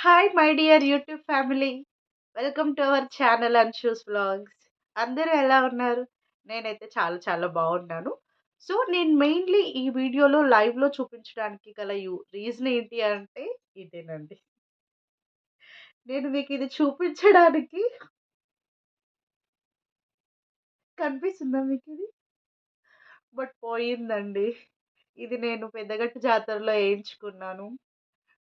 Hi my dear YouTube family welcome to our channel and shoes blogs అందరూ ఎలా ఉన్నారు? నేనైతే చాలా చాలా బాగున్నాను. సో నేను మెయిన్లీ ఈ వీడియోలో లైవ్లో చూపించడానికి గల యూ రీజన్ ఏంటి అంటే ఇదేనండి. నేను మీకు ఇది చూపించడానికి కనిపిస్తుందా మీకు ఇది? బట్ పోయిందండి. ఇది నేను పెద్దగట్టు జాతరలో వేయించుకున్నాను.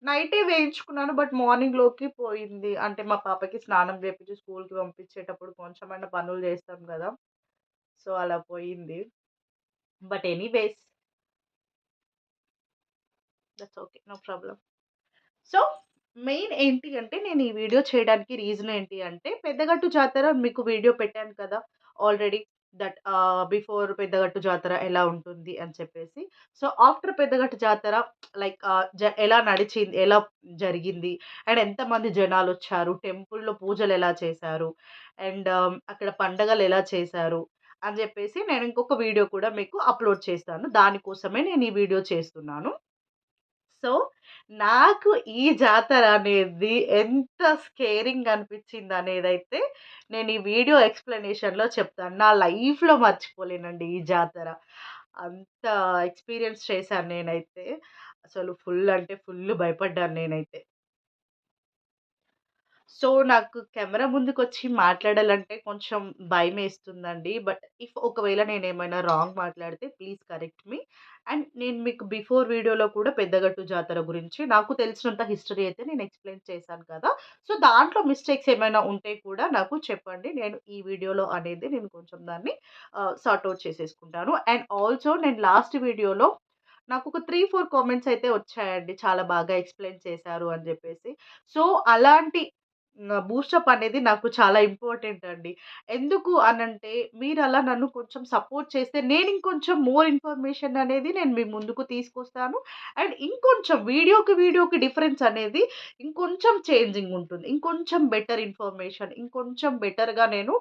నైటే వేయించుకున్నాను బట్ మార్నింగ్‌లోకి పోయింది. అంటే మా పాపకి స్నానం చేపించి స్కూల్‌కి పంపించేటప్పుడు కొంచెమైనా పనులు చేస్తాం కదా సో, అలా పోయింది. But anyways that's okay. No problem so, main ఏంటి అంటే నేను ఈ వీడియో చేయడానికి రీజన్ ఏంటి అంటే పెద్దగట్టు జాతర మీకు వీడియో పెట్టాను కదా! ఆల్రెడీ. దట్ బిఫోర్ పెద్దగట్టు జాతర ఎలా ఉంటుంది అని చెప్పేసి. సో, ఆఫ్టర్ పెద్దగట్టు జాతర లైక్ జ ఎలా నడిచింది, ఎలా జరిగింది అండ్ ఎంతమంది జనాలు వచ్చారు టెంపుల్‌లో పూజలు ఎలా చేశారు అండ్ అక్కడ పండగలు ఎలా చేశారు అని చెప్పేసి నేను ఇంకొక వీడియో కూడా మీకు అప్‌లోడ్ చేస్తాను. దానికోసమే నేను ఈ వీడియో చేస్తున్నాను. సో, నాకు ఈ జాతర అనేది ఎంత స్కేరింగ్ అనిపించింది అనేది అయితే నేను ఈ వీడియో ఎక్స్‌ప్లనేషన్‌లో చెప్తాను. నా లైఫ్‌లో మర్చిపోలేనండి ఈ జాతర. అంత ఎక్స్‌పీరియన్స్ చేశాను నేనైతే. అసలు ఫుల్ అంటే ఫుల్ భయపడ్డాను నేనైతే. సో, నాకు కెమెరా ముందుకొచ్చి మాట్లాడాలంటే కొంచెం భయమేస్తుందండి. బట్ ఇఫ్ ఒకవేళ నేను ఏమైనా రాంగ్ మాట్లాడితే ప్లీజ్ కరెక్ట్ మీ. అండ్ నేను మీకు బిఫోర్ వీడియోలో కూడా పెద్దగట్టు జాతర గురించి నాకు తెలిసినంత హిస్టరీ అయితే నేను ఎక్స్‌ప్లెయిన్ చేశాను కదా! సో, దాంట్లో మిస్టేక్స్ ఏమైనా ఉంటే కూడా నాకు చెప్పండి. నేను ఈ వీడియోలో అనేది నేను కొంచెం దాన్ని సార్ట్అవుట్ చేసేసుకుంటాను. అండ్ ఆల్సో నేను లాస్ట్ వీడియోలో నాకు ఒక త్రీ ఫోర్ కామెంట్స్ అయితే వచ్చాయండి. చాలా బాగా ఎక్స్‌ప్లెయిన్ చేశారు అని చెప్పేసి సో, అలాంటి బూస్టప్ అనేది నాకు చాలా ఇంపార్టెంట్ అండి. ఎందుకు అనంటే అలా నన్ను కొంచెం సపోర్ట్ చేస్తే నేను ఇంకొంచెం మోర్ ఇన్ఫర్మేషన్ అనేది నేను మీ ముందుకు తీసుకొస్తాను. అండ్ ఇంకొంచెం వీడియోకి, వీడియోకి డిఫరెన్స్ అనేది ఇంకొంచెం చేంజింగ్ ఉంటుంది. ఇంకొంచెం బెటర్ ఇన్ఫర్మేషన్ ఇంకొంచెం బెటర్‌గా నేను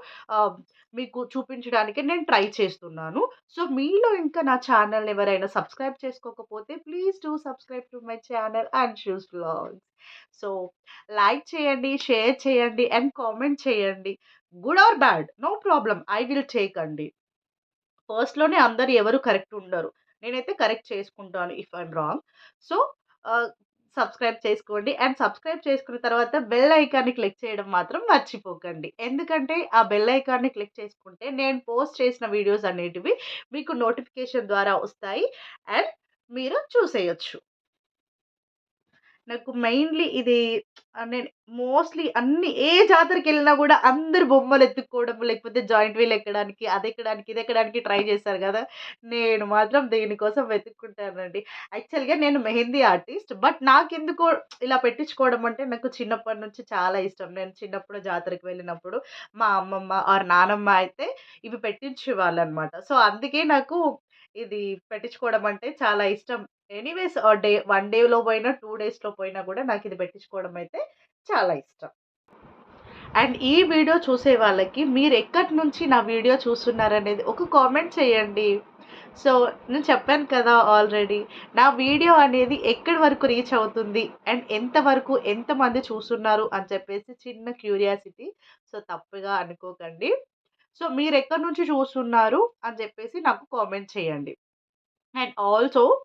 మీకు చూపించడానికి నేను ట్రై చేస్తున్నాను. సో, మీలో ఇంకా నా ఛానల్ ఎవరైనా సబ్స్క్రైబ్ చేసుకోకపోతే please do subscribe to my channel and shoes blogs so, like చేయండి, షేర్ చేయండి అండ్ కామెంట్ చేయండి. Good or bad no problem I will take అండి. ఫస్ట్‌లోనే అందరూ ఎవరు కరెక్ట్ ఉండరు. నేనైతే కరెక్ట్ చేసుకుంటాను if I'm wrong. So, subscribe చేసుకోండి. అండ్ సబ్స్క్రైబ్ చేసుకున్న తర్వాత బెల్ ఐకాన్‌ని క్లిక్ చేయడం మాత్రం మర్చిపోకండి. ఎందుకంటే ఆ బెల్ ఐకాన్‌ని క్లిక్ చేసుకుంటే నేను పోస్ట్ చేసిన వీడియోస్ అనేటివి మీకు నోటిఫికేషన్ ద్వారా వస్తాయి. అండ్ మీరు చూసేయొచ్చు. నాకు మెయిన్‌లీ ఇది నేను మోస్ట్‌లీ అన్ని ఏ జాతరకి వెళ్ళినా కూడా అందరూ బొమ్మలు ఎత్తుక్కోవడం, లేకపోతే జాయింట్ వీల్ ఎక్కడానికి, అదెక్కడానికి, ఇదెక్కడానికి ట్రై చేశారు కదా నేను మాత్రం దీనికోసం వెతుక్కుంటానండి. యాక్చువల్‌గా నేను మెహందీ ఆర్టిస్ట్. బట్ నాకెందుకో ఇలా పెట్టించుకోవడం అంటే నాకు చిన్నప్పటి నుంచి చాలా ఇష్టం. నేను చిన్నప్పుడు జాతరకి వెళ్ళినప్పుడు మా అమ్మమ్మ ఆర్ నానమ్మ అయితే ఇవి పెట్టించేవాళ్ళనమాట. సో, అందుకే నాకు ఇది పెట్టించుకోవడం అంటే చాలా ఇష్టం. ఎనీవేస్ డే వన్ డేలో పోయినా, టూ డేస్‌లో పోయినా కూడా నాకు ఇది పెట్టించుకోవడం అయితే చాలా ఇష్టం. అండ్ ఈ వీడియో చూసే వాళ్ళకి మీరు ఎక్కడి నుంచి నా వీడియో చూస్తున్నారనేది ఒక కామెంట్ చేయండి. సో, నేను చెప్పాను కదా ఆల్రెడీ. నా వీడియో అనేది ఎక్కడి వరకు రీచ్ అవుతుంది అండ్ ఎంతవరకు ఎంతమంది చూస్తున్నారు అని చెప్పేసి చిన్న క్యూరియాసిటీ. సో, తప్పుగా అనుకోకండి. సో, మీరు ఎక్కడి నుంచి చూస్తున్నారు అని చెప్పేసి నాకు కామెంట్ చేయండి. అండ్ ఆల్సో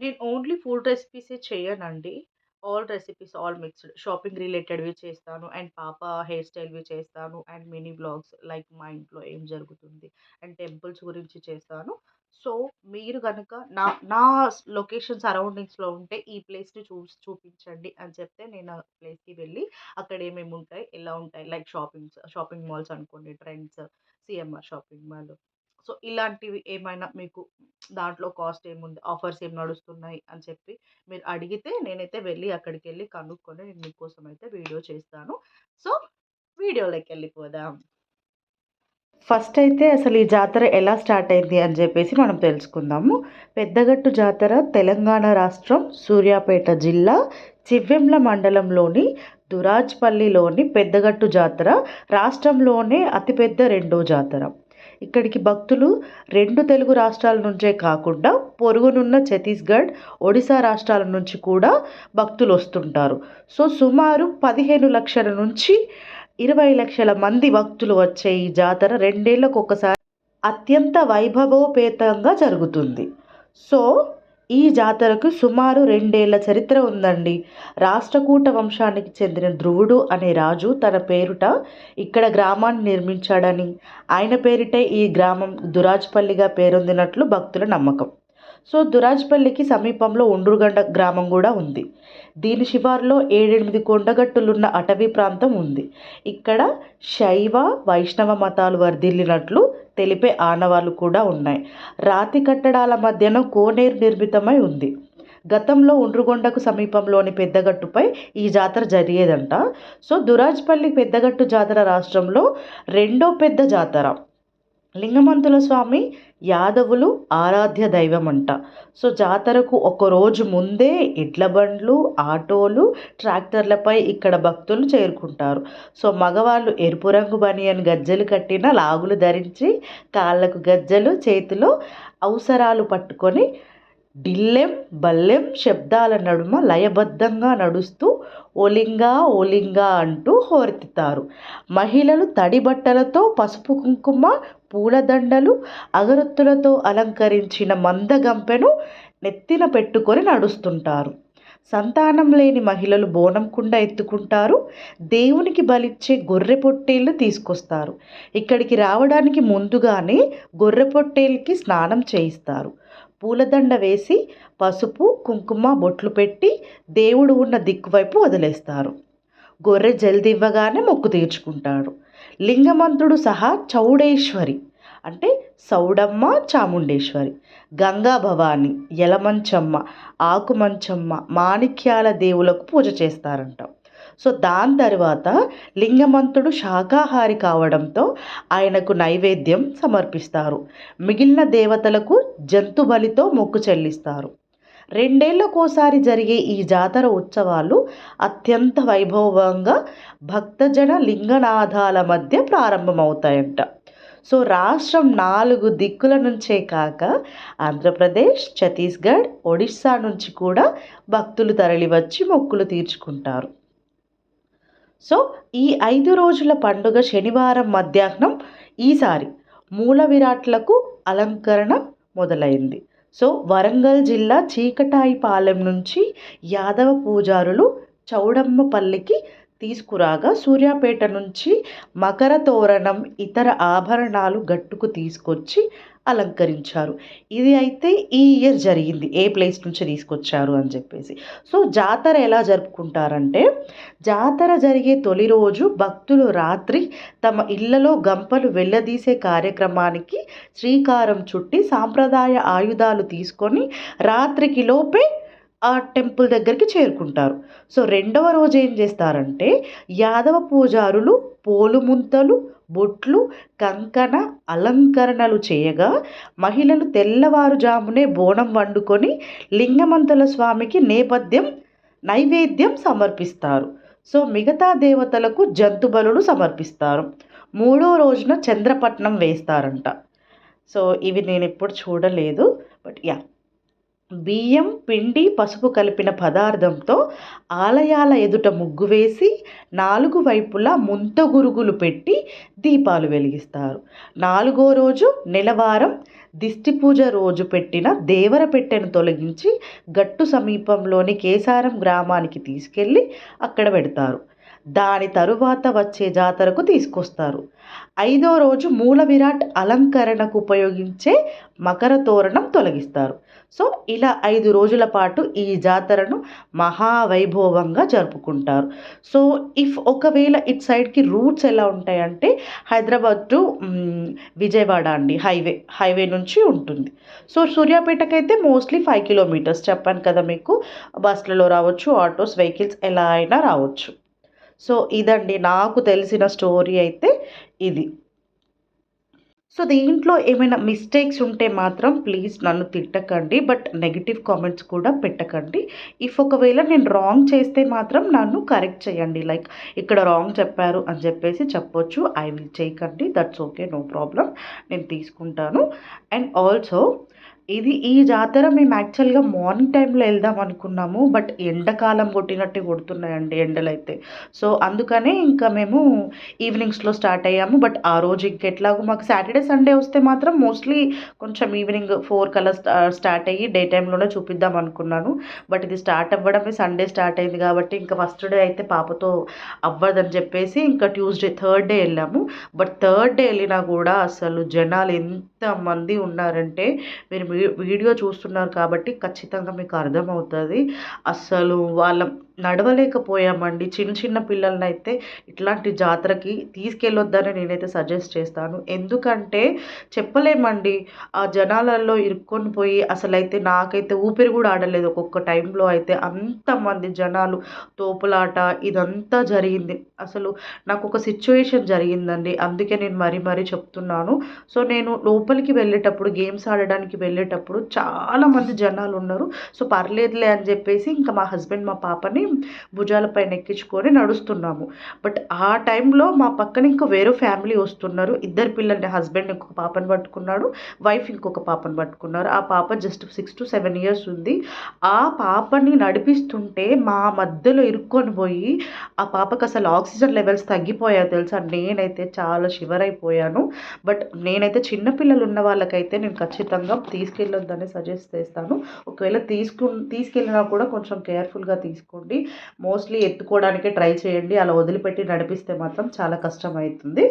నేను ఓన్లీ ఫుడ్ రెసిపీసే చేయనండి. All recipes all mixed. Shopping రిలేటెడ్‌వి చేస్తాను. అండ్ పాప హెయిర్ స్టైల్‌వి చేస్తాను. అండ్ మినీ వ్లాగ్స్ లైక్ మా ఇంట్లో ఏం జరుగుతుంది అండ్ టెంపుల్స్ గురించి చేస్తాను. సో, మీరు కనుక నా నా లొకేషన్ సరౌండింగ్స్‌లో ఉంటే ఈ ప్లేస్‌ని చూసి చూపించండి అని చెప్తే నేను ఆ ప్లేస్‌కి వెళ్ళి అక్కడ ఏమేమి ఉంటాయి, ఎలా ఉంటాయి లైక్ షాపింగ్స్ షాపింగ్ మాల్స్ అనుకోండి trends, CMR shopping mall. So, ఇలాంటివి ఏమైనా మీకు దాంట్లో కాస్ట్ ఏముంది, ఆఫర్స్ ఏం నడుస్తున్నాయి అని చెప్పి మీరు అడిగితే నేనైతే వెళ్ళి అక్కడికి వెళ్ళి కనుక్కొని నేను మీకోసం అయితే వీడియో చేస్తాను. సో, వీడియోలోకి వెళ్ళిపోదాం ఫస్ట్ అయితే అసలు ఈ జాతర ఎలా స్టార్ట్ అయింది అని చెప్పేసి మనం తెలుసుకుందాము. పెద్దగట్టు జాతర తెలంగాణ రాష్ట్రం సూర్యాపేట జిల్లా చివ్వెంల మండలంలోని దురాజ్‌పల్లిలోని పెద్దగట్టు జాతర రాష్ట్రంలోనే అతిపెద్ద రెండో జాతర. ఇక్కడికి భక్తులు రెండు తెలుగు రాష్ట్రాల నుంచే కాకుండా పొరుగునున్న ఛత్తీస్గఢ్ ఒడిశా రాష్ట్రాల నుంచి కూడా భక్తులు వస్తుంటారు. సో సుమారు పదిహేను లక్షల నుంచి ఇరవై లక్షల మంది భక్తులు వచ్చే ఈ జాతర రెండేళ్ళకు ఒకసారి అత్యంత వైభవోపేతంగా జరుగుతుంది. సో ఈ జాతరకు సుమారు రెండేళ్ళ చరిత్ర ఉందండి. రాష్ట్రకూట వంశానికి చెందిన ధ్రువుడు అనే రాజు తన పేరుట ఇక్కడ గ్రామాన్ని నిర్మించాడని. ఆయన పేరిటే ఈ గ్రామం దురాజ్పల్లిగా పేరొందినట్లు భక్తుల నమ్మకం. సో దురాజ్పల్లికి సమీపంలో ఉండ్రుగండ గ్రామం కూడా ఉంది. దీని శివారులో ఏడెనిమిది కొండగట్టులున్న అటవీ ప్రాంతం ఉంది. ఇక్కడ శైవ వైష్ణవ మతాలు వర్ధిల్లినట్లు తెలిపే ఆనవాళ్ళు కూడా ఉన్నాయి. రాతి కట్టడాల మధ్యన కోనేరు నిర్మితమై ఉంది. గతంలో ఉండ్రుగొండకు సమీపంలోని పెద్దగట్టుపై ఈ జాతర జరిగేదంట. సో దురాజ్పల్లి పెద్దగట్టు జాతర రాష్ట్రంలో రెండో పెద్ద జాతర. లింగమంతుల స్వామి యాదవులు ఆరాధ్య దైవం అంట సో జాతరకు ఒకరోజు ముందే ఎడ్ల బండ్లు ఆటోలు ట్రాక్టర్లపై ఇక్కడ భక్తులు చేరుకుంటారు. సో మగవాళ్ళు ఎరుపు రంగు బనియన్ గజ్జలు కట్టిన లాగులు ధరించి కాళ్ళకు గజ్జలు చేతిలో అవసరాలు పట్టుకొని డిల్లెం బల్లెం శబ్దాల నడుమ లయబద్ధంగా నడుస్తూ ఓలింగా ఓలింగా అంటూ హోరెత్తుతారు. మహిళలు తడి బట్టలతో పసుపు కుంకుమ పూలదండలు అగరొత్తులతో అలంకరించిన మందగంపెను నెత్తిన పెట్టుకొని నడుస్తుంటారు. సంతానం లేని మహిళలు బోనం కుండ ఎత్తుకుంటారు. దేవునికి బలిచ్చే గొర్రె పొట్టేళ్ళు తీసుకొస్తారు. ఇక్కడికి రావడానికి ముందుగానే గొర్రె పొట్టేళ్ళకి స్నానం చేయిస్తారు. పూలదండ వేసి పసుపు కుంకుమ బొట్లు పెట్టి దేవుడు ఉన్న దిక్కువైపు వదిలేస్తారు. గొర్రె జల్దివ్వగానే మొక్కు తీర్చుకుంటాడు. లింగమంతుడు సహా చౌడేశ్వరి. అంటే సౌడమ్మ చాముండేశ్వరి. గంగా భవాని యలమంచమ్మ ఆకుమంచమ్మ మాణిక్యాల దేవులకు పూజ చేస్తారంట. సో దాని తర్వాత లింగమంతుడు శాకాహారి కావడంతో ఆయనకు నైవేద్యం సమర్పిస్తారు. మిగిలిన దేవతలకు జంతు బలితో మొక్కు చెల్లిస్తారు. రెండేళ్ళకోసారి జరిగే ఈ జాతర ఉత్సవాలు అత్యంత వైభవంగా భక్తజన లింగనాథాల మధ్య ప్రారంభమవుతాయంట. సో రాష్ట్రం నాలుగు దిక్కుల నుంచే కాక ఆంధ్రప్రదేశ్ ఛత్తీస్గఢ్ ఒడిస్సా నుంచి కూడా భక్తులు తరలివచ్చి మొక్కులు తీర్చుకుంటారు. సో ఈ ఐదు రోజుల పండుగ శనివారం మధ్యాహ్నం ఈసారి మూల విరాట్లకు అలంకరణ మొదలైంది. సో వరంగల్ జిల్లా చీకటాయిపాలెం నుంచి యాదవ పూజారులు చౌడమ్మపల్లికి తీసుకురాగా సూర్యాపేట నుంచి మకర తోరణం ఇతర ఆభరణాలు గట్టుకు తీసుకొచ్చి అలంకరించారు. ఇది అయితే ఈ ఇయర్ జరిగింది. ఏ ప్లేస్ నుంచి తీసుకొచ్చారు అని చెప్పేసి. సో జాతర ఎలా జరుపుకుంటారంటే జాతర జరిగే తొలి రోజు భక్తులు రాత్రి తమ ఇళ్ళలో గంపలు వెళ్ళదీసే కార్యక్రమానికి శ్రీకారం చుట్టి సాంప్రదాయ ఆయుధాలు తీసుకొని రాత్రికి లోపే ఆ టెంపుల్ దగ్గరికి చేరుకుంటారు. సో రెండవ రోజు ఏం చేస్తారంటే యాదవ పూజారులు పోలుముంతలు బొట్లు కంకణ అలంకరణలు చేయగా మహిళలు తెల్లవారుజామునే బోనం వండుకొని లింగమంతుల స్వామికి నేపథ్యం నైవేద్యం సమర్పిస్తారు. సో మిగతా దేవతలకు జంతుబలులు సమర్పిస్తారు. మూడో రోజున చంద్రపట్నం వేస్తారంట. సో ఇవి నేను ఎప్పుడు చూడలేదు. But yeah. బియ్యం పిండి పసుపు కలిపిన పదార్థంతో ఆలయాల ఎదుట ముగ్గు వేసి నాలుగు వైపులా ముంత గురుగులు పెట్టి దీపాలు వెలిగిస్తారు. నాలుగో రోజు నెలవారం దిష్టి పూజ రోజు పెట్టిన దేవర పెట్టెను తొలగించి గట్టు సమీపంలోని కేసారం గ్రామానికి తీసుకెళ్ళి అక్కడ పెడతారు. దాని తరువాత వచ్చే జాతరకు తీసుకొస్తారు. ఐదో రోజు మూల విరాట్ అలంకరణకు ఉపయోగించే మకర తోరణం తొలగిస్తారు. సో ఇలా ఐదు రోజుల పాటు ఈ జాతరను మహావైభవంగా జరుపుకుంటారు. సో ఇఫ్ ఒకవేళ ఇట్ సైడ్కి రూట్స్ ఎలా ఉంటాయంటే హైదరాబాద్ టు విజయవాడ అండి హైవే హైవే నుంచి ఉంటుంది. సో సూర్యాపేటకైతే మోస్ట్లీ ఫైవ్ కిలోమీటర్స్ చెప్పాను కదా మీకు. బస్సులలో రావచ్చు ఆటోస్ వెహికల్స్ ఎలా అయినా రావచ్చు. సో ఇదండి నాకు తెలిసిన స్టోరీ అయితే ఇది. సో దీంట్లో ఏమైనా మిస్టేక్స్ ఉంటే మాత్రం ప్లీజ్ నన్ను తిట్టకండి బట్ నెగిటివ్ కామెంట్స్ కూడా పెట్టకండి. ఇఫ్ ఒకవేళ నేను రాంగ్ చేస్తే మాత్రం నన్ను కరెక్ట్ చేయండి. లైక్ ఇక్కడ రాంగ్ చెప్పారు అని చెప్పేసి చెప్పొచ్చు ఐ విల్ చేయకండి దట్స్ ఓకే నో ప్రాబ్లం నేను తీసుకుంటాను. అండ్ ఆల్సో ఇది ఈ జాతర మేము యాక్చువల్గా మార్నింగ్ టైంలో వెళ్దాం అనుకున్నాము బట్ ఎండాకాలం కొట్టినట్టే కొడుతున్నాయండి ఎండలు అయితే సో అందుకనే ఇంకా మేము ఈవినింగ్స్లో స్టార్ట్ అయ్యాము బట్ ఆ రోజు ఇంకెట్లాగో మాకు సాటర్డే సండే వస్తే మాత్రం మోస్ట్లీ కొంచెం ఈవినింగ్ ఫోర్ కల్లా స్టార్ట్ అయ్యి డే టైంలోనే చూపిద్దాం అనుకున్నాను. బట్ ఇది స్టార్ట్ అవ్వడమే సండే స్టార్ట్ అయింది కాబట్టి ఇంకా ఫస్ట్ డే అయితే పాపతో అవ్వదని చెప్పేసి ఇంకా ట్యూస్డే థర్డ్ డే వెళ్ళాము. బట్ థర్డ్ డే వెళ్ళినా కూడా అసలు జనాలు ఎంతమంది ఉన్నారంటే మీరు వీడియో చూస్తున్నారు కాబట్టి ఖచ్చితంగా మీకు అర్థమవుతుంది. అసలు వాళ్ళ నడవలేకపోయామండి. చిన్న చిన్న పిల్లల్ని అయితే ఇట్లాంటి జాతరకి తీసుకెళ్ళొద్దని నేనైతే సజెస్ట్ చేస్తాను. ఎందుకంటే చెప్పలేమండి. ఆ జనాలలో ఇరుక్కొని పోయి అసలైతే నాకైతే ఊపిరి కూడా ఆడలేదు ఒక్కొక్క టైంలో అయితే. అంతమంది జనాలు తోపులాట ఇదంతా జరిగింది. అసలు నాకు ఒక సిచ్యువేషన్ జరిగిందండి. అందుకే నేను మరీ మరీ చెప్తున్నాను. సో నేను లోపలికి వెళ్ళేటప్పుడు గేమ్స్ ఆడడానికి వెళ్ళేటప్పుడు చాలామంది జనాలు ఉన్నారు సో పర్లేదులే అని చెప్పేసి ఇంకా మా హస్బెండ్ మా పాపని భుజాలపైన ఎక్కించుకొని నడుస్తున్నాము. బట్ ఆ టైంలో మా పక్కన ఇంకా వేరే ఫ్యామిలీ వస్తున్నారు. ఇద్దరు పిల్లల్ని హస్బెండ్ ఇంకొక పాపని పట్టుకున్నాడు వైఫ్ ఇంకొక పాపని పట్టుకున్నారు. ఆ పాప just six to seven years ఉంది. ఆ పాపని నడిపిస్తుంటే మా మధ్యలో ఇరుక్కొని పోయి ఆ పాపకు అసలు ఆక్సిజన్ లెవెల్స్ తగ్గిపోయాయి తెలుసా? నేనైతే చాలా షివర్ అయిపోయాను బట్ నేనైతే చిన్నపిల్లలు ఉన్న వాళ్ళకైతే నేను ఖచ్చితంగా తీసుకెళ్ళొద్దని సజెస్ట్ చేస్తాను. ఒకవేళ తీసుకు తీసుకెళ్ళినా కూడా కొంచెం కేర్ఫుల్గా తీసుకోండి. మోస్ట్లీ ఎత్తుకోవడానికే ట్రై చేయండి. అలా వదిలిపెట్టి నడిపిస్తే మాత్రం చాలా కష్టం అవుతుంది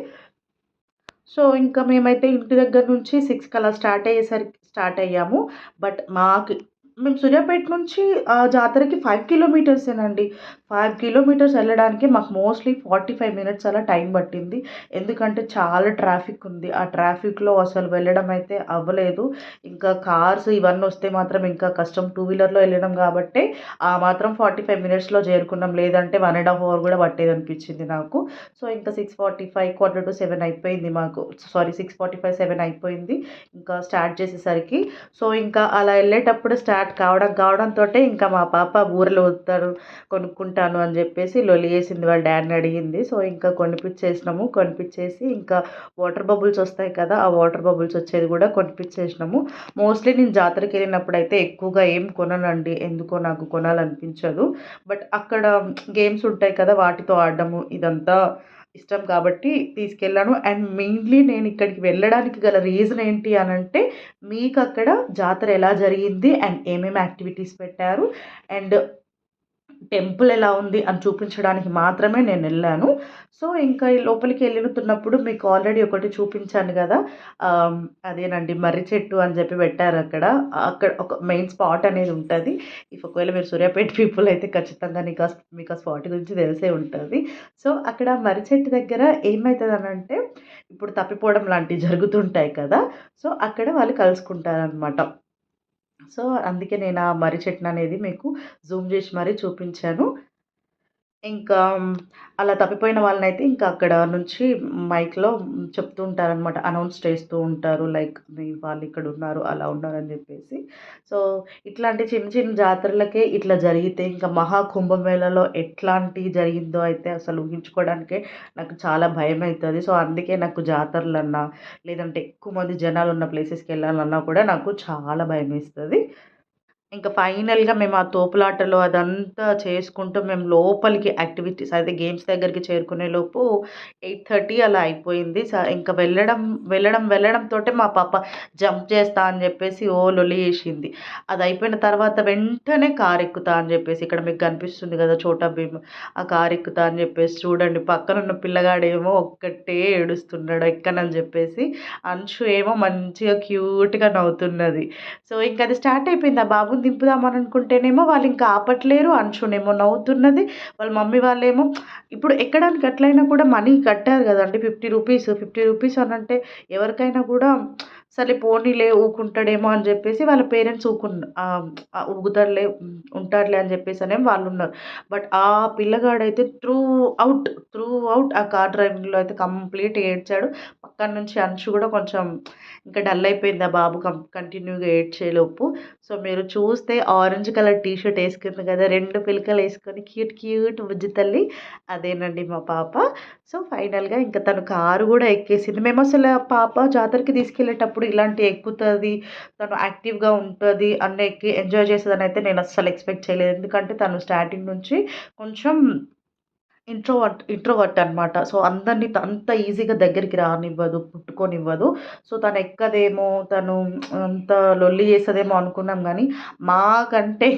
సో ఇంకా మేమైతే ఇంటి దగ్గర నుంచి సిక్స్కి అలా స్టార్ట్ అయ్యేసరికి స్టార్ట్ అయ్యాము. బట్ మాకు మేము సూర్యాపేట నుంచి ఆ జాతరకి ఫైవ్ కిలోమీటర్సేనండి ఫైవ్ కిలోమీటర్స్ వెళ్ళడానికి మాకు మోస్ట్లీ ఫార్టీ ఫైవ్ మినిట్స్ అలా టైం పట్టింది. ఎందుకంటే చాలా ట్రాఫిక్ ఉంది. ఆ ట్రాఫిక్లో అసలు వెళ్ళడం అయితే అవ్వలేదు. ఇంకా కార్స్ ఇవన్నీ వస్తే మాత్రం ఇంకా కష్టం. టూ వీలర్లో వెళ్ళడం కాబట్టి ఆ మాత్రం ఫార్టీ ఫైవ్ మినిట్స్లో చేరుకున్నాం. లేదంటే వన్ అండ్ హాఫ్ అవర్ కూడా పట్టేది అనిపించింది నాకు. సో ఇంకా six forty five quarter to seven అయిపోయింది మాకు. Sorry six forty five seven అయిపోయింది. ఇంకా స్టార్ట్ చేసేసరికి. సో ఇంకా అలా వెళ్ళేటప్పుడు స్టార్ట్ కావడం కావడంతో ఇంకా మా పాప ఊరిలో వస్తారు కొనుక్కుంటాను అని చెప్పేసి లొలి వేసింది వాళ్ళ డాడీని అడిగింది. సో ఇంకా కొనిపించేసినాము. కొనిపించేసి ఇంకా వాటర్ బబుల్స్ వస్తాయి కదా ఆ వాటర్ బబుల్స్ వచ్చేది కూడా కొనిపించేసినాము. మోస్ట్లీ నేను జాతరకి వెళ్ళినప్పుడు అయితే ఎక్కువగా ఏం కొననండి. ఎందుకో నాకు కొనాలనిపించదు. బట్ అక్కడ గేమ్స్ ఉంటాయి కదా వాటితో ఆడడము ఇదంతా ఇష్టం కాబట్టి తీసుకెళ్ళాను. అండ్ మెయిన్లీ నేను ఇక్కడికి వెళ్ళడానికి గల రీజన్ ఏంటి అని అంటే మీకు అక్కడ జాతర ఎలా జరిగింది అండ్ ఏమేమి యాక్టివిటీస్ పెట్టారు. అండ్ టెంపుల్ ఎలా ఉంది అని చూపించడానికి మాత్రమే నేను వెళ్ళాను. సో ఇంకా ఈ లోపలికి వెళ్ళినప్పుడు మీకు ఆల్రెడీ ఒకటి చూపించాను కదా అదేనండి మర్రి చెట్టు అని చెప్పి పెట్టారు అక్కడ. అక్కడ ఒక మెయిన్ స్పాట్ అనేది ఉంటుంది. ఇఫ్ ఒకవేళ మీరు సూర్యాపేట పీపుల్ అయితే ఖచ్చితంగా నీకు మీకు ఆ స్పాట్ గురించి తెలిసే ఉంటుంది. సో అక్కడ మర్రి చెట్టు దగ్గర ఏమవుతుంది అని అంటే ఇప్పుడు తప్పిపోవడం లాంటివి జరుగుతుంటాయి కదా. సో అక్కడ వాళ్ళు కలుసుకుంటారనమాట సో అందుకే నేను ఆ మర్రి చెట్టును అనేది మీకు జూమ్ చేసి మరీ చూపించాను. ఇంకా అలా తప్పిపోయిన వాళ్ళనైతే ఇంకా అక్కడ నుంచి మైక్లో చెప్తూ ఉంటారనమాట అనౌన్స్ చేస్తూ ఉంటారు లైక్ మీ వాళ్ళు ఇక్కడ ఉన్నారు అలా ఉన్నారు అని చెప్పేసి. సో ఇట్లాంటి చిన్న చిన్న జాతరలకే ఇట్లా జరిగితే ఇంకా మహా కుంభమేళలో ఎట్లాంటి జరిగిందో అయితే అసలు ఊహించుకోవడానికే నాకు చాలా భయం అవుతుంది సో అందుకే నాకు జాతరలన్నా లేదంటే ఎక్కువ మంది జనాలు ఉన్న ప్లేసెస్కి వెళ్ళాలన్నా కూడా నాకు చాలా భయం వేస్తుంది ఇంకా ఫైనల్గా మేము ఆ తోపులాటలో అదంతా చేసుకుంటూ మేము లోపలికి యాక్టివిటీస్ అయితే గేమ్స్ దగ్గరికి చేరుకునే లోపు ఎయిట్ థర్టీ అలా అయిపోయింది. స ఇంకా వెళ్ళడం వెళ్ళడం వెళ్ళడంతో మా పాప జంప్ చేస్తా అని చెప్పేసి ఓ లొలి చేసింది అది అయిపోయిన తర్వాత వెంటనే కారు ఎక్కుతా అని చెప్పేసి ఇక్కడ మీకు కనిపిస్తుంది కదా చోటా భీమ్ ఆ కారు ఎక్కుతా అని చెప్పేసి చూడండి పక్కన ఉన్న పిల్లగాడేమో ఒక్కటే ఏడుస్తున్నాడు ఎక్కనని చెప్పేసి అంశు ఏమో మంచిగా క్యూట్గా నవ్వుతున్నది. సో ఇంకా అది స్టార్ట్ అయిపోయింది ఆ బాబు? బాబుని దింపుదామని అనుకుంటేనేమో వాళ్ళు ఇంకా ఆపట్లేరు. అంశునేమో నవ్వుతున్నది. వాళ్ళ మమ్మీ వాళ్ళేమో ఇప్పుడు ఎక్కడానికి అట్లయినా కూడా మనీ కట్టారు కదండి. ఫిఫ్టీ రూపీస్ ఫిఫ్టీ రూపీస్ అని అంటే ఎవరికైనా కూడా సర్లే పోనీలే ఊకుంటాడేమో అని చెప్పేసి వాళ్ళ పేరెంట్స్ ఊకు ఊగుతాడులే ఉంటాడులే అని చెప్పేసి అనే వాళ్ళు ఉన్నారు బట్ ఆ పిల్లగాడైతే త్రూ అవుట్ త్రూ అవుట్ ఆ కార్ డ్రైవింగ్లో అయితే కంప్లీట్ ఏడ్చాడు. పక్కన నుంచి అంచు కూడా కొంచెం ఇంకా డల్ అయిపోయింది ఆ బాబు కం కంటిన్యూగా ఏడ్చేలోపు. సో మీరు చూస్తే ఆరెంజ్ కలర్ టీ షర్ట్ వేసుకుంది కదా రెండు పిలకలు వేసుకొని క్యూట్ క్యూట్ బుజ్జి తల్లి. అదేనండి మా పాప. సో ఫైనల్గా ఇంకా తను కారు కూడా ఎక్కేసింది. మేము అసలు పాప జాతరకి తీసుకెళ్ళేటప్పుడు ఇలాంటి ఎక్కుతుంది తను యాక్టివ్గా ఉంటుంది అన్న ఎక్కి ఎంజాయ్ చేసేదని అయితే నేను అస్సలు ఎక్స్పెక్ట్ చేయలేదు. ఎందుకంటే తను స్టార్టింగ్ నుంచి కొంచెం ఇంట్రోవర్ట్ ఇంట్రోవర్ట్ అనమాట సో అందరినీ అంత ఈజీగా దగ్గరికి రానివ్వదు పుట్టుకొనివ్వదు. సో తను ఎక్కదేమో తను అంత లొల్లి చేసేదేమో అనుకున్నాం కానీ మాకంటే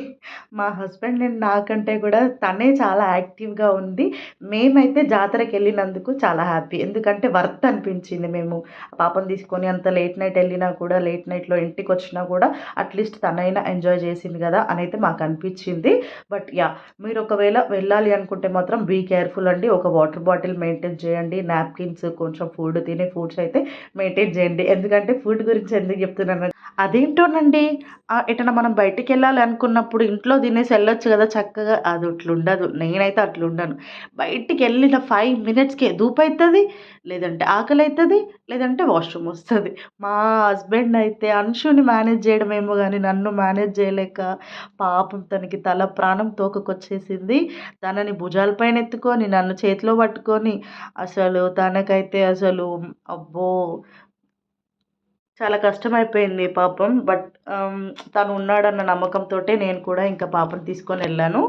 మా హస్బెండ్ అండ్ నాకంటే కూడా తనే చాలా యాక్టివ్గా ఉంది మేమైతే జాతరకి వెళ్ళినందుకు చాలా హ్యాపీ. ఎందుకంటే వర్త్ అనిపించింది మేము. పాపం తీసుకొని అంత లేట్ నైట్ వెళ్ళినా కూడా లేట్ నైట్లో ఇంటికి వచ్చినా కూడా అట్లీస్ట్ తనైనా ఎంజాయ్ చేసింది కదా అని అయితే మాకు అనిపించింది బట్ యా మీరు ఒకవేళ వెళ్ళాలి అనుకుంటే మాత్రం వీకెండ్ కేర్ఫుల్ అండి. ఒక వాటర్ బాటిల్ మెయింటైన్ చేయండి. నాప్కిన్స్ కొంచెం ఫుడ్ తినే ఫుడ్స్ అయితే మెయింటైన్ చేయండి. ఎందుకంటే ఫుడ్ గురించి ఎందుకు చెప్తున్నాను అదేంటోనండి? ఎటన్నా మనం బయటికి వెళ్ళాలి అనుకున్నప్పుడు ఇంట్లో తినేసి వెళ్ళొచ్చు కదా చక్కగా. అది అట్లుండదు. నేనైతే అట్లుండను. బయటికి వెళ్ళిన ఫైవ్ మినిట్స్కి దూపు అవుతుంది లేదంటే ఆకలి అవుతుంది లేదంటే వాష్రూమ్ వస్తుంది. మా హస్బెండ్ అయితే అంశుని మేనేజ్ చేయడమేమో కానీ నన్ను మేనేజ్ చేయలేక పాపం తనకి తల ప్రాణం తోకకొచ్చేసింది. తనని భుజాలపైన ఎత్తుకొని నన్ను చేతిలో పట్టుకొని అసలు తనకైతే అసలు అబ్బో చాలా కష్టమైపోయింది పాపం. బట్ తను ఉన్నాడన్న నమ్మకంతో నేను కూడా ఇంకా పాపను తీసుకొని వెళ్ళాను.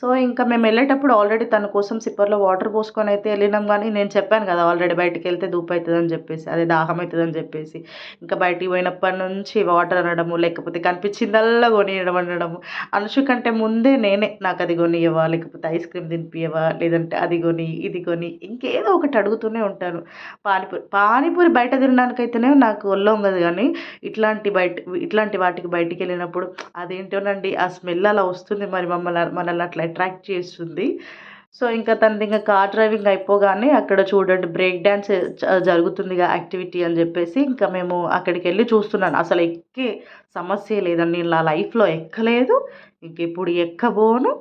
సో ఇంకా మేము వెళ్ళేటప్పుడు ఆల్రెడీ తన కోసం సిప్పర్లో వాటర్ పోసుకొని అయితే వెళ్ళినాం కానీ నేను చెప్పాను కదా ఆల్రెడీ బయటికి వెళ్తే దూపు అవుతుందని చెప్పేసి అదే దాహం అవుతుందని చెప్పేసి. ఇంకా బయటికి పోయినప్పటి నుంచి వాటర్ అనడము లేకపోతే కనిపించిందల్లా కొనియడం అనడము. అనుషు కంటే ముందే నేనే నాకు అది కొనియవా లేకపోతే ఐస్ క్రీమ్ తినిపియవా లేదంటే అది కొని ఇది కొని ఇంకేదో ఒకటి అడుగుతూనే ఉంటాను. పానీపూరి పానీపూరి బయట తినడానికైతేనే నాకు ఒళ్ళొంగదు. ఉండదు కానీ ఇట్లాంటి బయట ఇట్లాంటి వాటికి బయటికి వెళ్ళినప్పుడు అదేంటోనండి ఆ స్మెల్ అలా వస్తుంది మరి మమ్మల్ని మనల్ని అట్లా అట్రాక్ట్ చేస్తుంది. సో ఇంకా తనది ఇంకా కార్ డ్రైవింగ్ అయిపోగానే అక్కడ చూడండి బ్రేక్ డ్యాన్స్ జరుగుతుంది యాక్టివిటీ అని చెప్పేసి ఇంకా మేము అక్కడికి వెళ్ళి చూస్తున్నాను. అసలు ఎక్కే సమస్య లేదండి నా లైఫ్లో ఎక్కలేదు ఇంక ఇప్పుడు ఎక్కబోను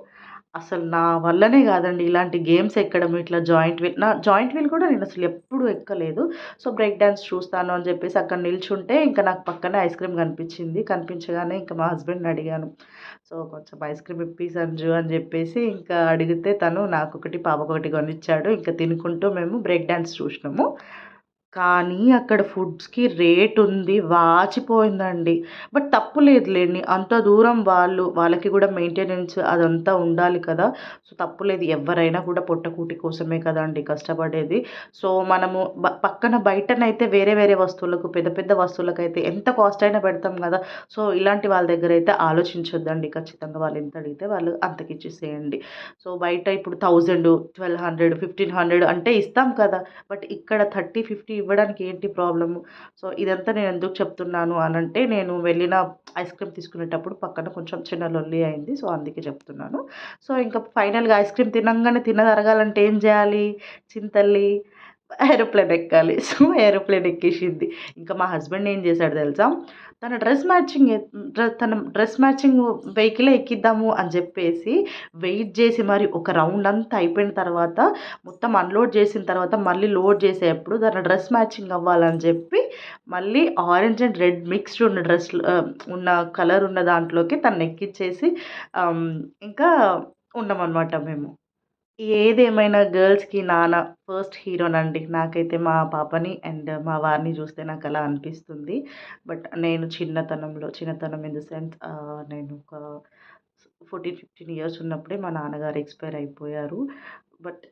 అసలు నా వల్లనే కాదండి ఇలాంటి గేమ్స్ ఎక్కడం ఇట్లా జాయింట్ వీల్. నా జాయింట్ వీల్ కూడా నేను అసలు ఎప్పుడూ ఎక్కలేదు. సో బ్రేక్ డ్యాన్స్ చూస్తాను అని చెప్పేసి అక్కడ నిల్చుంటే ఇంకా నాకు పక్కనే ఐస్ క్రీమ్ కనిపించింది. కనిపించగానే ఇంకా మా హస్బెండ్ని అడిగాను. సో కొంచెం ఐస్ క్రీమ్ ఇప్పి సంజు అని చెప్పేసి ఇంకా అడిగితే తను నాకు ఒకటి పాపకొకటి కొనిచ్చాడు. ఇంకా తినుకుంటూ మేము బ్రేక్ డ్యాన్స్ చూసినాము. కానీ అక్కడ ఫుడ్స్కి రేట్ ఉంది వాచిపోయిందండి. బట్ తప్పు లేదులేండి. అంత దూరం వాళ్ళు వాళ్ళకి కూడా మెయింటెనెన్స్ అదంతా ఉండాలి కదా. సో తప్పు లేదు. ఎవరైనా కూడా పొట్టకూటి కోసమే కదండి కష్టపడేది. సో మనము పక్కన బయటనైతే వేరే వేరే వస్తువులకు పెద్ద పెద్ద వస్తువులకైతే ఎంత కాస్ట్ అయినా పెడతాం కదా. సో ఇలాంటి వాళ్ళ దగ్గర అయితే ఆలోచించొద్దండి. ఖచ్చితంగా వాళ్ళు ఎంత అడిగితే వాళ్ళు అంతకి ఇచ్చేసేయండి. సో బయట ఇప్పుడు thousand twelve hundred fifteen hundred అంటే ఇస్తాం కదా. బట్ ఇక్కడ థర్టీ ఫిఫ్టీ ఇవ్వడానికి ఏంటి ప్రాబ్లము సో ఇదంతా నేను ఎందుకు చెప్తున్నాను అని అంటే నేను వెళ్ళిన ఐస్ క్రీమ్ తీసుకునేటప్పుడు పక్కన కొంచెం చిన్న లొల్లి అయింది. సో అందుకే చెప్తున్నాను. సో ఇంకా ఫైనల్గా ఐస్ క్రీమ్ తినంగానే తినదరగాలంటే ఏం చేయాలి? చింతల్లి ఏరోప్లేన్ ఎక్కాలి. So aeroplane ఎక్కేసింది. ఇంకా మా హస్బెండ్ ఏం చేశాడు తెలుసా? తన డ్రెస్ మ్యాచింగ్ తన డ్రెస్ మ్యాచింగ్ వెహికలే ఎక్కిద్దాము అని చెప్పేసి వెయిట్ చేసి మరి ఒక రౌండ్ అంతా అయిపోయిన తర్వాత మొత్తం అన్లోడ్ చేసిన తర్వాత మళ్ళీ లోడ్ చేసేటప్పుడు తన డ్రెస్ మ్యాచింగ్ అవ్వాలని చెప్పి మళ్ళీ ఆరెంజ్ అండ్ రెడ్ మిక్స్డ్ ఉన్న డ్రెస్ ఉన్న కలర్ ఉన్న దాంట్లోకి తను ఎక్కిచ్చేసి ఇంకా ఉన్నామన్నమాట మేము. ఏదేమైనా గర్ల్స్కి నాన్న ఫస్ట్ హీరోనండి. నాకైతే మా పాపని అండ్ మా వారిని చూస్తే నాకు అలా అనిపిస్తుంది. బట్ నేను చిన్నతనంలో చిన్నతనం ఇన్ ద సెన్స్ నేను ఒక ఫోర్టీన్ ఫిఫ్టీన్ ఇయర్స్ ఉన్నప్పుడే మా నాన్నగారు ఎక్స్పైర్ అయిపోయారు. బట్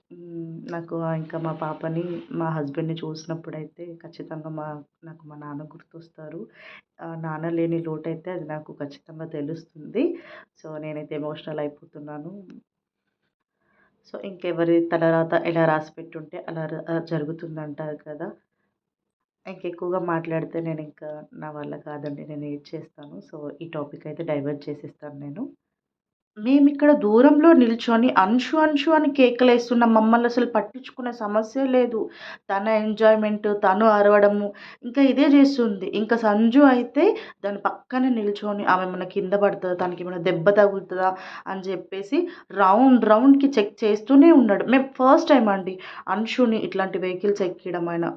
నాకు ఇంకా మా పాపని మా హస్బెండ్ని చూసినప్పుడైతే ఖచ్చితంగా మా నాకు మా నాన్న గుర్తొస్తారు. నాన్న లేని లోటు అయితే అది నాకు ఖచ్చితంగా తెలుస్తుంది. సో నేనైతే ఎమోషనల్ అయిపోతున్నాను. సో ఇంకెవరి తలరాత ఎలా రాసి పెట్టుంటే అలా జరుగుతుంది అంటారు కదా. ఇంకెక్కువగా మాట్లాడితే నేను ఇంకా నా వల్ల కాదండి. నేను ఏడ్ చేస్తాను. సో ఈ టాపిక్ అయితే డైవర్ట్ చేసేస్తాను నేను. మేమిక్కడ దూరంలో నిల్చొని అంశు, అంశు అని కేకలేస్తున్న మమ్మల్ని అసలు పట్టించుకునే సమస్య లేదు. తన ఎంజాయ్‌మెంట్, తను అరవడము, ఇంకా ఇదే చేస్తుంది. ఇంకా సంజు అయితే దాని పక్కనే నిల్చొని ఆమె మన కింద పడుతుందా తనకి ఏమైనా దెబ్బ తగులుతుందా అని చెప్పేసి రౌండ్ రౌండ్‌కి చెక్ చేస్తూనే ఉన్నాడు. మేము ఫస్ట్ టైం అండి అంశుని ఇట్లాంటి వెహికల్స్ ఎక్కియడం అయినా.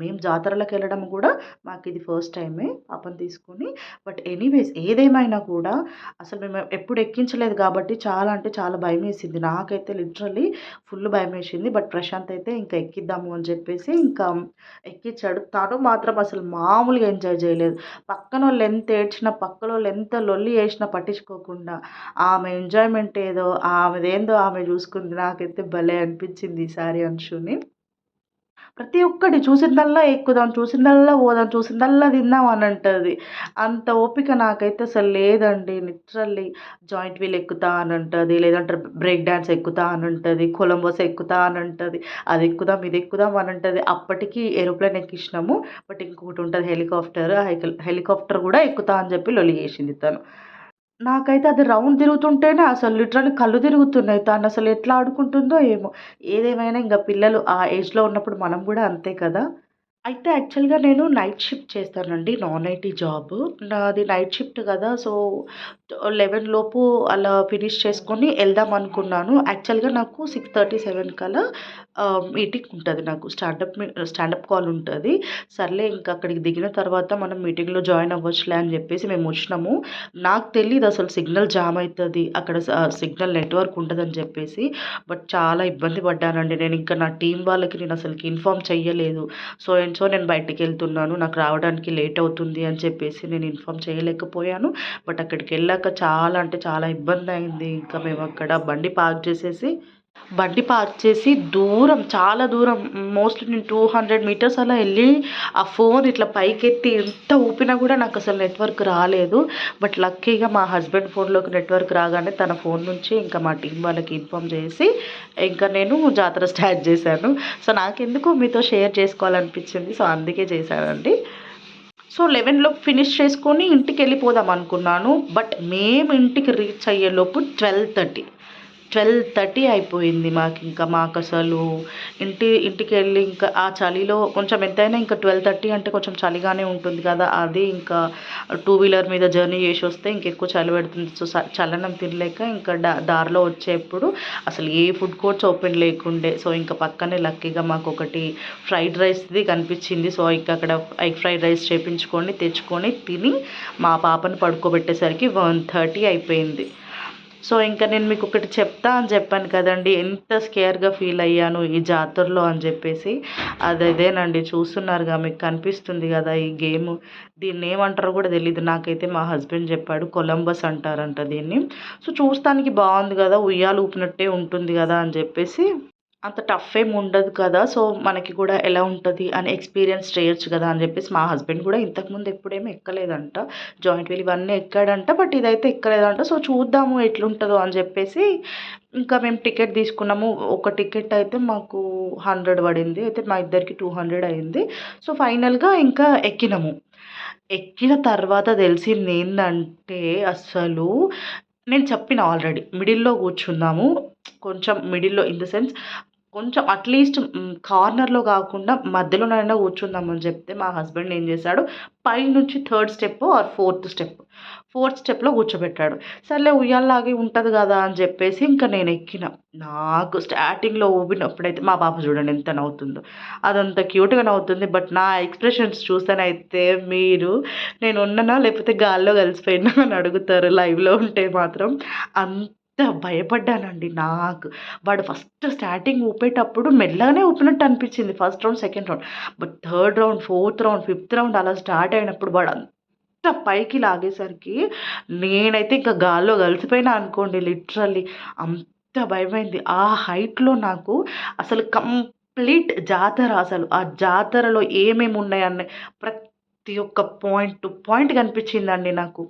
మేము జాతరలకెళ్ళడం కూడా మాకు ఇది ఫస్ట్ టైమే పాపని తీసుకొని. బట్ ఎనీవేస్ ఏదేమైనా కూడా అసలు మేము ఎప్పుడు ఎక్కించలేదు కాబట్టి చాలా అంటే చాలా భయమేసింది. నాకైతే లిటరలీ ఫుల్ భయమేసింది. బట్ ప్రశాంత్ అయితే ఇంకా ఎక్కిద్దాము అని చెప్పేసి ఇంకా ఎక్కించాడు. తను మాత్రం అసలు మామూలుగా ఎంజాయ్ చేయలేదు. పక్కనోళ్ళు ఎంత ఏడ్చినా, పక్కనోళ్ళు ఎంత లొల్లి వేసినా పట్టించుకోకుండా ఆమె ఎంజాయ్‌మెంట్ ఏదో ఆమెదేందో ఆమె చూసుకుంది. నాకైతే భలే అనిపించింది ఈసారి అంశుని. ప్రతి ఒక్కటి చూసిందల్లా ఎక్కుదాం, చూసిందల్లా పోదాం, చూసిందల్లా తిందాం అని అంటుంది అంత ఓపిక నాకైతే అసలు లేదండి. లిటరల్లీ జాయింట్ వీల్ ఎక్కుతా అని అంటుంది లేదంటే బ్రేక్ డ్యాన్స్ ఎక్కుతా అని ఉంటుంది కొలంబోస్ ఎక్కుతా అని ఉంటుంది అది ఎక్కుదాం, ఇది ఎక్కుదాం అని అంటుంది అప్పటికి ఏరోప్లేన్ ఎక్కించినాము. బట్ ఇంకొకటి ఉంటుంది హెలికాప్టర్. హెలికాప్టర్ కూడా ఎక్కుతా అని చెప్పి లొలి చేసింది తను. నాకైతే అది రౌండ్ తిరుగుతుంటేనే అసలు లిటరల్ కళ్ళు తిరుగుతున్నాయి. తను అసలు ఎట్లా ఆడుకుంటుందో ఏమో! ఏదేమైనా ఇంకా పిల్లలు ఆ ఏజ్‌లో ఉన్నప్పుడు మనం కూడా అంతే కదా! అయితే యాక్చువల్‌గా నేను నైట్ షిఫ్ట్ చేస్తానండి. నాన్ ఐటీ జాబ్ నాది నైట్ షిఫ్ట్ కదా! సో, 11 లోపు అలా ఫినిష్ చేసుకొని వెళ్దాం అనుకున్నాను. యాక్చువల్‌గా నాకు 6:30, 7 కల్లా మీటింగ్ ఉంటుంది నాకు. స్టాండప్ మీ స్టాండప్ కాల్ ఉంటుంది సర్లే ఇంకా అక్కడికి దిగిన తర్వాత మనం మీటింగ్‌లో జాయిన్ అవ్వచ్చులే అని చెప్పేసి మేము వచ్చినాము. నాకు తెలియదు అసలు సిగ్నల్ జామ్ అవుతుంది అక్కడ సిగ్నల్ నెట్వర్క్ ఉంటుందని చెప్పేసి. బట్ చాలా ఇబ్బంది పడ్డానండి. నేను ఇంకా నా టీం వాళ్ళకి నేను అసలుకి ఇన్ఫార్మ్ చేయలేదు సో అండ్ సో నేను బయటికెళ్తున్నాను. నాకు రావడానికి లేట్ అవుతుంది అని చెప్పేసి నేను ఇన్ఫార్మ్ చేయలేకపోయాను. బట్ అక్కడికెళ్ళాక చాలా అంటే చాలా ఇబ్బంది అయింది ఇంకా మేము అక్కడ బండి పార్క్ చేసేసి బండి పార్క్ చేసి దూరం చాలా దూరం మోస్ట్‌లీ నేను 200 మీటర్స్ అలా వెళ్ళి ఆ ఫోన్ ఇట్లా పైకెత్తి ఎంత ఊపినా కూడా నాకు అసలు నెట్వర్క్ రాలేదు. బట్ లక్కీగా మా హస్బెండ్ ఫోన్‌లోకి నెట్వర్క్ రాగానే తన ఫోన్ నుంచి ఇంకా మా టీమ్ వాళ్ళకి ఇన్ఫార్మ్ చేసి ఇంకా నేను జాతర స్టార్ట్ చేశాను. సో నాకెందుకు మీతో షేర్ చేసుకోవాలనిపించింది. సో అందుకే చేశానండి. సో లెవెన్లో ఫినిష్ చేసుకొని ఇంటికి వెళ్ళిపోదాం అనుకున్నాను. బట్ మేము ఇంటికి రీచ్ అయ్యేలోపు ట్వెల్వ్ థర్టీ అయిపోయింది మాకు ఇంకా మాకు అసలు ఇంటి ఇంటికెళ్ళి ఇంకా ఆ చలిలో కొంచెం ఎంతైనా ఇంకా 12:30 అంటే కొంచెం చలిగానే ఉంటుంది కదా! అది ఇంకా టూ వీలర్ మీద జర్నీ చేసి వస్తే ఇంకెక్కువ చలి పెడుతుంది. సో, చలనం తినలేక ఇంకా దారిలో వచ్చేప్పుడు అసలు ఏ ఫుడ్ కోర్ట్స్ ఓపెన్ లేకుండే. సో ఇంకా పక్కనే లక్కీగా మాకొకటి ఫ్రైడ్ రైస్‌ది కనిపించింది. సో ఇంక అక్కడ ఎగ్ ఫ్రైడ్ రైస్ చేపించుకొని, తెచ్చుకొని, తిని మా పాపని పడుకోబెట్టేసరికి 1:30 అయిపోయింది. సో ఇంక నేను మీకు ఒకటి చెప్తా అని చెప్పాను కదండీ! ఎంత స్కేర్‌గా ఫీల్ అయ్యాను ఈ జాతరలో అని చెప్పేసి. అది అదేనండి చూస్తున్నారుగా మీకు కనిపిస్తుంది కదా! ఈ గేమ్ దీన్ని ఏమంటారో కూడా తెలియదు నాకైతే మా హస్బెండ్ చెప్పాడు. కొలంబస్ అంటారంట దీన్ని. సో చూస్తానికి బాగుంది కదా! ఉయ్యాల ఊపినట్టే ఉంటుంది కదా! అని చెప్పేసి అంత టఫ్ ఏమి ఉండదు కదా! సో మనకి కూడా ఎలా ఉంటుంది అని ఎక్స్‌పీరియన్స్ చేయొచ్చు కదా! అని చెప్పేసి మా హస్బెండ్ కూడా ఇంతకుముందు ఎప్పుడేమీ ఎక్కలేదంట. జాయింట్ వీల్ ఇవన్నీ ఎక్కాడంట. బట్ ఇదైతే ఎక్కలేదంట. సో చూద్దాము ఎట్లుంటుందో అని చెప్పేసి ఇంకా మేము టికెట్ తీసుకున్నాము. ఒక టికెట్ అయితే మాకు 100 పడింది. అయితే మా ఇద్దరికి 200 అయింది. సో ఫైనల్‌గా ఇంకా ఎక్కినాము. ఎక్కిన తర్వాత తెలిసింది ఏంటంటే అసలు నేను చెప్పిన ఆల్రెడీ మిడిల్‌లో కూర్చున్నాము కొంచెం మిడిల్‌లో ఇన్ ద సెన్స్ కొంచెం అట్‌లీస్ట్ కార్నర్‌లో కాకుండా మధ్యలోనైనా కూర్చుందామని చెప్తే మా హస్బెండ్ ఏం చేశాడు పైనుంచి third step or fourth step, fourth స్టెప్‌లో కూర్చోబెట్టాడు. సర్లే ఉయ్యాలాగే ఉంటుంది కదా! అని చెప్పేసి ఇంకా నేను ఎక్కిన. నాకు స్టార్టింగ్‌లో ఊపినప్పుడైతే మా పాప చూడండి ఎంత నవ్వుతుందో. అదంత క్యూట్‌గా నవ్వుతుంది. బట్ నా ఎక్స్‌ప్రెషన్స్ చూస్తేనైతే మీరు నేను ఉన్నానా లేకపోతే గాల్లో కలిసిపోయినా అని అడుగుతారు లైవ్‌లో ఉంటే మాత్రం. అంత భయపడ్డానండి నాకు. వాడు ఫస్ట్ స్టార్టింగ్ ఊపేటప్పుడు మెల్లగానే ఊపినట్టు అనిపించింది. First round, second round. But third round, fourth round, fifth round అలా స్టార్ట్ అయినప్పుడు వాడు అంత పైకి లాగేసరికి నేనైతే ఇంకా గాల్లో కలిసిపోయినా అనుకోండి లిటరల్లీ. అంత భయమైంది. ఆ హైట్‌లో నాకు అసలు కంప్లీట్ జాతర అసలు. ఆ జాతరలో ఏమేమి ఉన్నాయని ప్రతి ప్రతి ఒక్క పాయింట్ టు పాయింట్ కనిపించిందండి నాకు.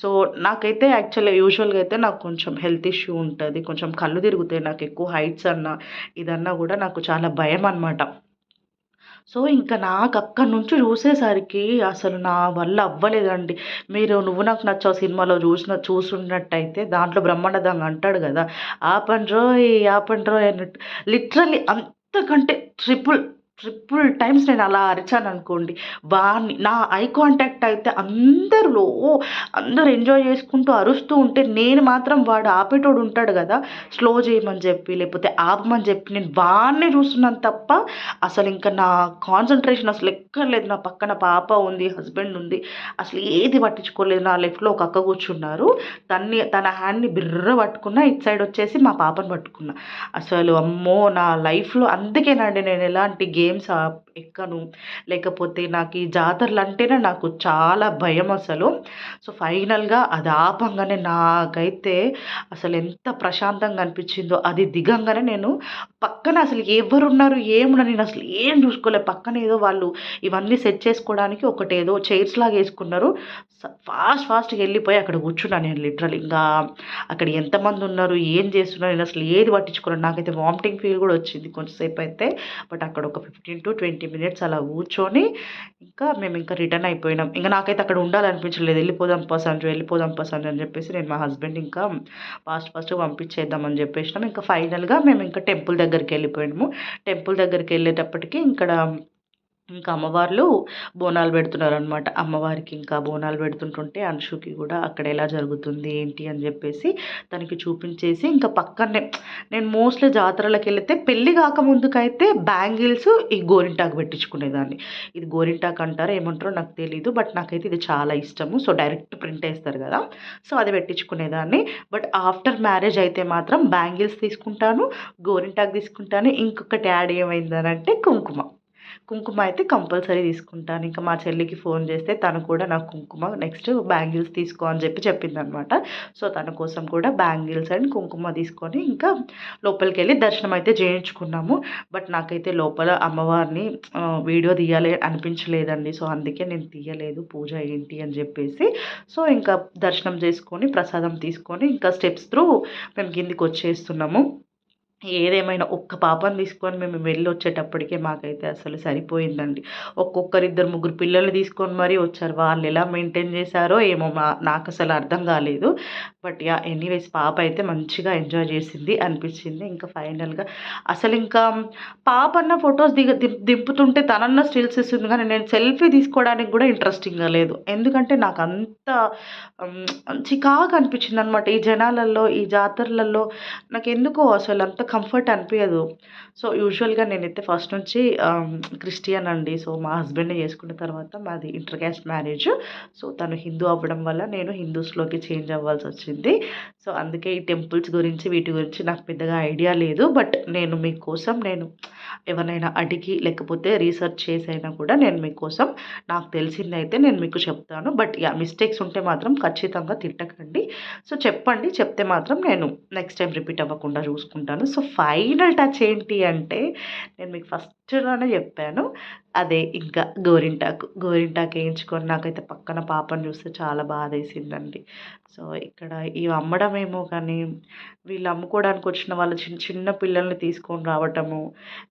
సో నాకైతే యాక్చువల్‌గా యూజువల్‌గా అయితే నాకు కొంచెం హెల్త్ ఇష్యూ ఉంటుంది కొంచెం కళ్ళు తిరుగుతాయి నాకు ఎక్కువ హైట్స్ అన్నా, ఇదన్నా కూడా నాకు చాలా భయం అనమాట సో, ఇంకా నాకు అక్కడి నుంచి చూసేసరికి అసలు నా వల్ల అవ్వలేదండి. మీరు 'నువ్వు నాకు నచ్చావు' సినిమాలో చూసిన చూసున్నట్టయితే దాంట్లో బ్రహ్మానందం అంటాడు కదా ఆ పండ్రో ఈ ఆ పండ్రో అన్నట్టు. లిటరలీ అంతకంటే ట్రిపుల్, ట్రిపుల్ టైమ్స్ నేను అలా అరిచాను అనుకోండి వాడిని నా ఐ కాంటాక్ట్ అయితే అందరిలో అందరూ ఎంజాయ్ చేసుకుంటూ అరుస్తూ ఉంటే నేను మాత్రం వాడు ఆపేటోడు ఉంటాడు కదా స్లో చేయమని చెప్పి, లేకపోతే ఆపమని చెప్పి నేను వాడినే చూస్తున్నాను తప్ప అసలు ఇంకా నా కాన్సన్ట్రేషన్ అసలు ఎక్కర్లేదు నా పక్కన పాప ఉంది, హస్బెండ్ ఉంది. అసలు ఏది పట్టించుకోలేదు. నా లెఫ్ట్‌లో ఒక అక్క కూర్చున్నారు. తన్ని తన హ్యాండ్‌ని బిర్ర పట్టుకున్నా. ఇటు సైడ్ వచ్చేసి మా పాపని పట్టుకున్నా. అసలు అమ్మో! నా లైఫ్‌లో అందుకేనండి నేను ఎలాంటి గేమ్ గేమ్స్ ఆప్ ఎక్కను. లేకపోతే నాకు ఈ జాతరలు అంటేనే నాకు చాలా భయం అసలు. సో, ఫైనల్‌గా అది ఆపంగానే నాకైతే అసలు ఎంత ప్రశాంతంగా అనిపించిందో అది దిగంగానే నేను పక్కన అసలు ఎవరున్నారు, ఏమున్నా నేను అసలు ఏం చూసుకోలే. పక్కన ఏదో వాళ్ళు ఇవన్నీ సెట్ చేసుకోవడానికి ఒకటేదో చైర్స్ లాగా వేసుకున్నారు ఫాస్ట్ ఫాస్ట్‌గా వెళ్ళిపోయి అక్కడ కూర్చున్నాను నేను లిటరల్ ఇంకా అక్కడ ఎంతమంది ఉన్నారు, ఏం చేస్తున్నారు నేను అసలు ఏది పట్టించుకున్నాను నాకైతే వామిటింగ్ ఫీల్ కూడా వచ్చింది కొంచెంసేపయితే. బట్ అక్కడ ఒక fifteen to twenty twenty minutes అలా కూర్చొని ఇంకా మేము ఇంకా రిటర్న్ అయిపోయినాం. ఇంకా నాకైతే అక్కడ ఉండాలనిపించలేదు. వెళ్ళిపోదాం పా వెళ్ళిపోదాం పా అని చెప్పేసి నేను మా హస్బెండ్ ఇంకా ఫాస్ట్ ఫాస్ట్‌గా పంపించేద్దాం అని చెప్పేసినాం. ఇంకా ఫైనల్‌గా మేము ఇంకా టెంపుల్ దగ్గరికి వెళ్ళిపోయినాము. టెంపుల్ దగ్గరికి వెళ్ళేటప్పటికి ఇక్కడ ఇంకా అమ్మవార్లు బోనాలు పెడుతున్నారనమాట. అమ్మవారికి ఇంకా బోనాలు పెడుతుంటుంటే అంశుకి కూడా అక్కడ ఎలా జరుగుతుంది, ఏంటి అని చెప్పేసి తనకి చూపించేసి ఇంకా పక్కనే నేను మోస్ట్‌లీ జాతరలకు జాతరలకెళ్తే పెళ్ళి కాకముందుకైతే బ్యాంగిల్స్, ఈ గోరింటాకు పెట్టించుకునేదాన్ని. ఇది గోరింటాకు అంటారో ఏమంటారో నాకు తెలీదు. బట్ నాకైతే ఇది చాలా ఇష్టము. సో, డైరెక్ట్ ప్రింట్ వేస్తారు కదా సో, అది పెట్టించుకునేదాన్ని. బట్ ఆఫ్టర్ మ్యారేజ్ అయితే మాత్రం బ్యాంగిల్స్ తీసుకుంటాను, గోరింటాకు తీసుకుంటాను. ఇంకొకటి యాడ్ ఏమైందనంటే కుంకుమ. కుంకుమ అయితే కంపల్సరీ తీసుకుంటాను. ఇంకా మా చెల్లికి ఫోన్ చేస్తే తను కూడా నాకు కుంకుమ నెక్స్ట్ బ్యాంగిల్స్ తీసుకో అని చెప్పి చెప్పిందనమాట. సో, తన కోసం కూడా బ్యాంగిల్స్ అండ్ కుంకుమ తీసుకొని ఇంకా లోపలికి వెళ్ళి దర్శనం అయితే చేయించుకున్నాము. బట్ నాకైతే లోపల అమ్మవారిని వీడియో తీయాలి అనిపించలేదండి. సో, అందుకే నేను తీయలేదు పూజ ఏంటి అని చెప్పేసి. సో, ఇంకా దర్శనం చేసుకొని, ప్రసాదం తీసుకొని ఇంకా స్టెప్స్ త్రూ మేము కిందికి వచ్చేస్తున్నాము ఏదేమైనా ఒక్క పాపను తీసుకొని మేము వెళ్ళి వచ్చేటప్పటికే మాకైతే అసలు సరిపోయిందండి. ఒక్కొక్కరు ఇద్దరు, ముగ్గురు పిల్లల్ని తీసుకొని మరీ వచ్చారు. వాళ్ళు ఎలా మెయింటైన్ చేశారో ఏమో మా అసలు అర్థం కాలేదు. బట్ యా ఎనీవేస్ పాప అయితే మంచిగా ఎంజాయ్ చేసింది అనిపించింది. ఇంకా ఫైనల్‌గా అసలు ఇంకా పాప అన్న ఫొటోస్ దిగ దింపుతుంటే తనన్నా స్టిల్స్ ఇస్తుంది కానీ నేను సెల్ఫీ తీసుకోవడానికి కూడా ఇంట్రెస్టింగ్‌గా లేదు. ఎందుకంటే నాకు అంత చికాగా చికాకు అనిపించిందనమాట. ఈ జనాలల్లో, ఈ జాతరలలో నాకు ఎందుకో అసలు అంత కంఫర్ట్ అనిపించదు సో, యూజువల్‌గా నేనైతే ఫస్ట్ నుంచి క్రిస్టియన్ అండి. సో, మా హస్బెండ్‌ని చేసుకున్న తర్వాత మాది ఇంటర్ క్యాస్ట్ మ్యారేజ్. సో, తను హిందూ అవ్వడం వల్ల నేను హిందూస్‌లోకి చేంజ్ అవ్వాల్సి వచ్చింది సో, అందుకే ఈ టెంపుల్స్ గురించి, వీటి గురించి నాకు పెద్దగా ఐడియా లేదు. బట్ నేను మీకోసం నేను ఎవరినైనా అడిగి లేకపోతే రీసెర్చ్ చేసైనా కూడా నేను మీకోసం నాకు తెలిసింది అయితే నేను మీకు చెప్తాను. బట్ యా మిస్టేక్స్ ఉంటే మాత్రం ఖచ్చితంగా తిట్టకండి. సో, చెప్పండి. చెప్తే మాత్రం నేను నెక్స్ట్ టైం రిపీట్ అవ్వకుండా చూసుకుంటాను. సో, ఫైనల్ టచ్ ఏంటి అంటే నేను మీకు ఫస్ట్ ఫస్ట్‌లోనే చెప్పాను. అదే ఇంకా గోరింటాకు. గోరింటాకు వేయించుకొని నాకైతే పక్కన పాపని చూస్తే చాలా బాధ వేసిందండి సో, ఇక్కడ ఇవి అమ్మడమేమో కానీ వీళ్ళు అమ్ముకోవడానికి వచ్చిన వాళ్ళ చిన్న చిన్న పిల్లల్ని తీసుకొని రావటము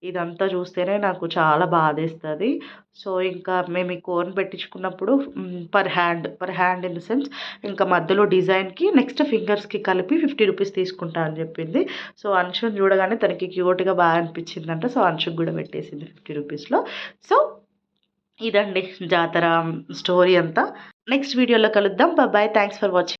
ఇదంతా చూస్తేనే నాకు చాలా బాధేస్తుంది సో, ఇంకా మేము ఈ cone పెట్టించుకున్నప్పుడు per hand, per hand in the sense ఇంకా మధ్యలో డిజైన్‌కి నెక్స్ట్ ఫింగర్స్‌కి కలిపి 50 రూపీస్ తీసుకుంటా అని చెప్పింది. సో, అంశుని చూడగానే తనకి క్యూట్‌గా బాగా అనిపించిందంట. సో, అంశుకి కూడా పెట్టేసింది 50 రూపీస్‌లో. సో, ఇదండి జాతర స్టోరీ అంతా. నెక్స్ట్ వీడియోలో కలుద్దాం. Bye thanks for watching.